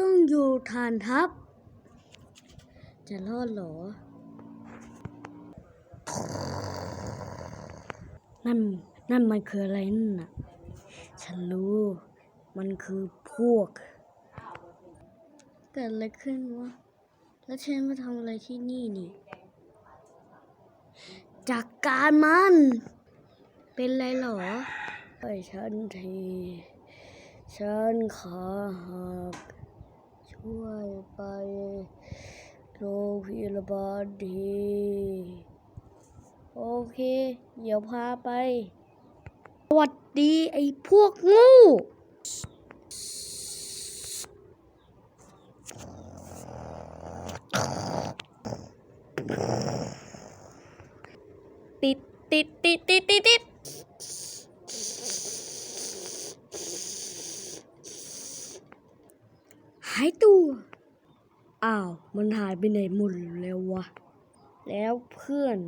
ต้องอยู่ฐานทัพ จะรอดหรอ นั่น นั่นมันคืออะไรนั่นน่ะ ฉันรู้ มันคือพวก เกิดอะไรขึ้นวะ แล้วฉันมาทำอะไรที่นี่นี่จัดกการมัน เป็นไรหรอไปฉันทีฉันขาหัก ช่วยไปโรงพยาบาลทีโอเค เดี๋ยวพาไป สวัสดีไอ้พวกงูติดติดติดติดติดติดายตัว อ้าว มันหายไปไหนหมดแล้ววะ แล้วเพื่อน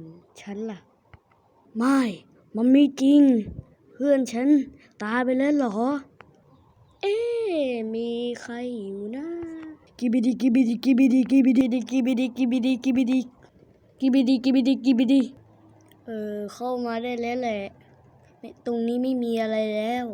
ฉันล่ะ ไม่ มันไม่จริง เพื่อนฉันตายไปแล้วเหรอ เอ๊มีใครอยู่นะกิบิดีกิบิดีกิบิดีกิบิดีกิบิดีกิบิดีกิบิดีกิบิดีกิบิดีกิบิดีเออเข้ามาได้แล้วแหละ ตรงนี้ไม่มีอะไรแล้ว